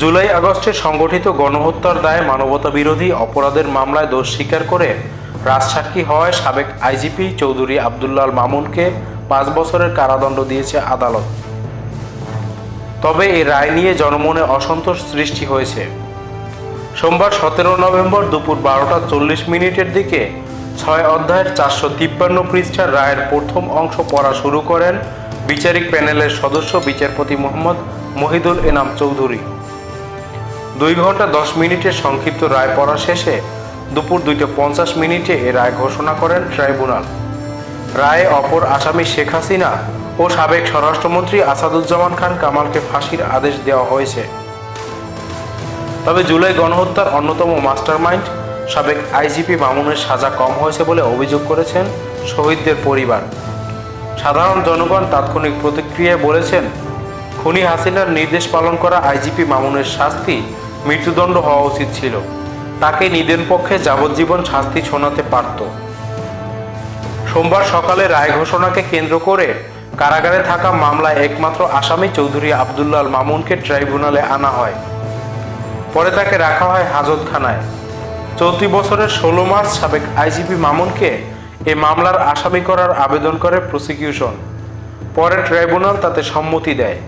জুলাই আগস্টে সংগঠিত গণহত্যার দায়ে মানবতা বিরোধী অপরাধের মামলায় দোষ স্বীকার করে রাজসাক্ষী হওয়ায় সাবেক আইজিপি চৌধুরী আবদুল্লাল মামুনকে পাঁচ বছরের কারাদণ্ড দিয়েছে আদালত। তবে এই রায় নিয়ে জনমনে অসন্তোষ সৃষ্টি হয়েছে। সোমবার সতেরো নভেম্বর দুপুর বারোটা চল্লিশ মিনিটের দিকে ছয় অধ্যায়ের চারশো তিপ্পান্ন পৃষ্ঠার রায়ের প্রথম অংশ পড়া শুরু করেন বিচারিক প্যানেলের সদস্য বিচারপতি মোহাম্মদ মহিদুল এনাম চৌধুরী। দুই ঘণ্টা দশ মিনিটের সংক্ষিপ্ত রায় পড়া শেষে দুপুর দুইটা পঞ্চাশ মিনিটে এ রায় ঘোষণা করেন ট্রাইব্যুনাল। রায়ে অপর আসামি শেখ হাসিনা ও সাবেক স্বরাষ্ট্রমন্ত্রী আসাদুজ্জামান খান কামালকে ফাঁসির আদেশ দেওয়া হয়েছে। তবে জুলাই গণহত্যার অন্যতম মাস্টারমাইন্ড সাবেক আইজিপি মামুনের সাজা কম হয়েছে বলে অভিযোগ করেছেন শহীদদের পরিবার। সাধারণ জনগণ তাৎক্ষণিক প্রতিক্রিয়ায় বলেছেন, খুনি হাসিনার নির্দেশ পালন করা আইজিপি মামুনের শাস্তি মৃত্যুদণ্ড হওয়া উচিত ছিল। তাকে নিদেন পক্ষে যাবজ্জীবন শাস্তি শোনাতে পারত। সোমবার সকালে রায় ঘোষণাকে কেন্দ্র করে কারাগারে থাকা মামলায় একমাত্র আসামি চৌধুরী আবদুল্লাল মামুনকে ট্রাইব্যুনালে আনা হয়। পরে তাকে রাখা হয় হাজতখানায় চলতি বছরের ষোলো মার্চ সাবেক আইজিপি মামুনকে এ মামলার আসামি করার আবেদন করে প্রসিকিউশন। পরে ট্রাইব্যুনাল তাতে সম্মতি দেয়।